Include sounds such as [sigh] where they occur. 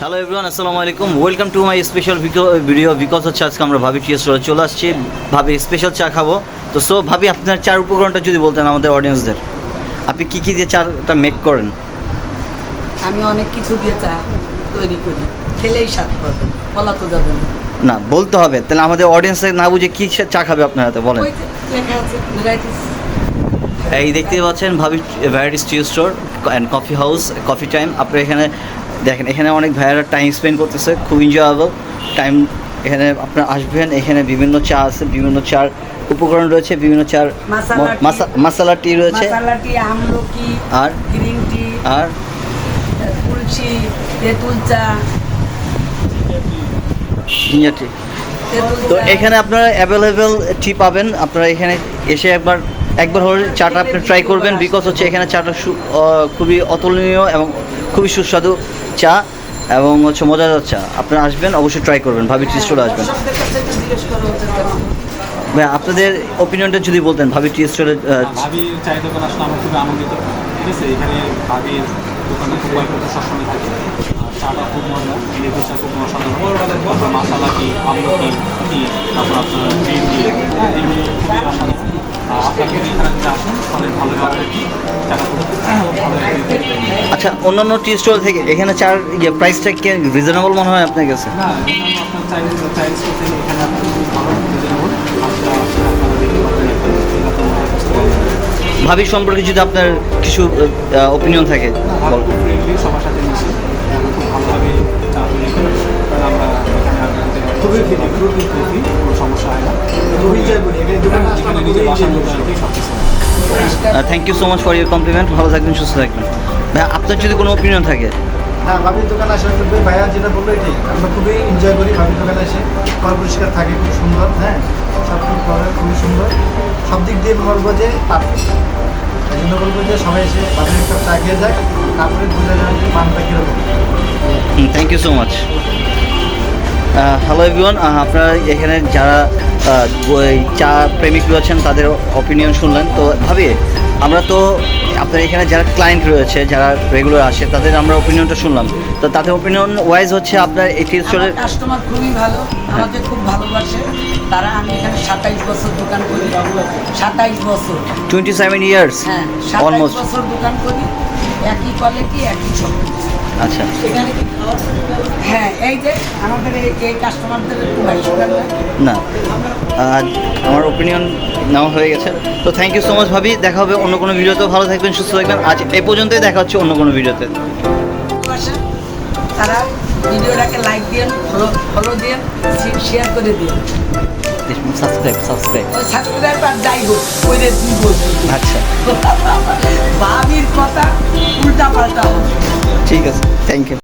Hello everyone আসসালামু আলাইকুম welcome to my special video because হচ্ছে আজকে আমরা ভাবি টি স্টোরে চলে আসছি। ভাবি স্পেশাল চা খাব। তো সো ভাবি আপনার চার উপকরণটা যদি বলতেন আমাদের অডিয়েন্সদের আপনি কী কী দিয়ে চাটা মেক করেন? আমি অনেক কিছু দিয়ে চা তৈরি করি। খেলেই স্বাদ পাবে বলা তো যাবে না। না বলতে হবে। তাহলে আমাদের অডিয়েন্সে না বুঝে কী চা খাবে আপনার হাতে? বলেন। এই দেখতেই পাচ্ছেন ভাবি varieties tea store and coffee house coffee time আপনার এখানে দেখেন এখানে অনেক ভাইয়ারা টাইম স্পেন্ড করতেছে খুব এনজয়েবল টাইম এখানে আপনার আসবেন এখানে বিভিন্ন চা আছে বিভিন্ন চার উপকরণ রয়েছে বিভিন্ন চার টি। রয়েছে। মশালা টি আমলকি আর? গ্রিন টি আর? তুলসী তেঁতুল চা। জিঞ্জার টি তো এখানে আপনারা অ্যাভেলেবেল টি পাবেন। আপনারা এখানে এসে একবার একবার হলে চাটা আপনি ট্রাই করবেন বিকজ হচ্ছে এখানে চাটা খুবই অতুলনীয় এবং খুবই সুস্বাদু চা এবং হচ্ছে মজাদার চা। আপনারা আসবেন, অবশ্যই ট্রাই করবেন, ভাবি টি স্টোরে আসবেন। ভাই আপনাদের ওপিনিয়নটা যদি বলতেন, ভাবি টি স্টোরে ভাবির চায়ের দোকান আসলে আমরা খুবই আনন্দিত। ঠিক আছে, এখানে ভাবির দোকানে খুব কয়েকটা সবসময় থাকে চাটা খুব মজা খুব তারপর মশালা কি, আমলকি? টি তারপর আপনার গ্রিন টি এগুলো খুবই অসাধারণ আপনাকে এখানে যদি তাহলে ভালো কি? চাটা খুব ভালো লাগে আচ্ছা অন্যান্য টি স্টোর থেকে এখানে চার ইয়ে প্রাইসটা কি রিজনেবল মনে হয় আপনার কাছে? ভাবি সম্পর্কে যদি আপনার কিছু ওপিনিয়ন থাকে thank you so much for your compliment ভালো থাকবেন সুস্থ থাকবেন। ভাই আপনার যদি কোনো ওপিনিয়ন থাকে? হ্যাঁ ভাবির দোকানে আসার পূর্বে ভাইয়া যেটা বলল এটাই। আমরা খুবই এনজয় করি ভাবির দোকানে এসে। ঘর পরিষ্কার থাকে খুব সুন্দর হ্যাঁ? সব কিছু খুবই সুন্দর। সব দিক দিয়ে বলব যে পারফেক্ট এই জন্য বলব যে সবাই এসে ভাবির একটা চা খেয়ে যাক তারপরে বুঝে যাবে যে মানটা কীরকম। Thank you so much hello everyone আপনারা এখানে যারা চা প্রেমিক রয়েছেন তাদের অপিনিয়ন শুনলেন। তো ভাবি আমরা তো আপনার এখানে যারা ক্লায়েন্ট রয়েছে যারা রেগুলার আসে তাদের আমরা ওপিনিয়নটা শুনলাম। তো তাদের ওপিনিয়ন ওয়াইজ হচ্ছে আপনার এই টি স্টোরের কাস্টমার খুবই ভালো আমাকে খুব ভালোবাসে। তারা আমি এখানে সাতাইশ বছর দোকান করি। সাতাইশ বছর। টোয়েন্টি সেভেন ইয়ার্স হ্যাঁ অলমোস্ট বছর দোকান করি। একই কোয়ালিটি একই সব। আচ্ছা। এখানে কি খাওয়ার হ্যাঁ এই যে আমাদের এই কাস্টমারদের না। না আমার ওপিনিয়ন নেওয়া হয়ে গেছে। তো থ্যাংক ইউ সো মাচ ভাবি দেখা হবে অন্য কোনো ভিডিওতেও ভালো থাকবেন সুস্থ থাকবেন। আজ এই পর্যন্তই দেখা হচ্ছে অন্য কোনো ভিডিওতে তারা ভিডিওটাকে লাইক দিন ফলো ফলো দিন শেয়ার করে দিন সাবস্ক্রাইব সাবস্ক্রাইব সাবস্ক্রাইব আর যাই হোক ওই রে তুই আচ্ছা। [laughs] ভাবির কথা উল্টা পাল্টা হবে। ঠিক আছে থ্যাংক ইউ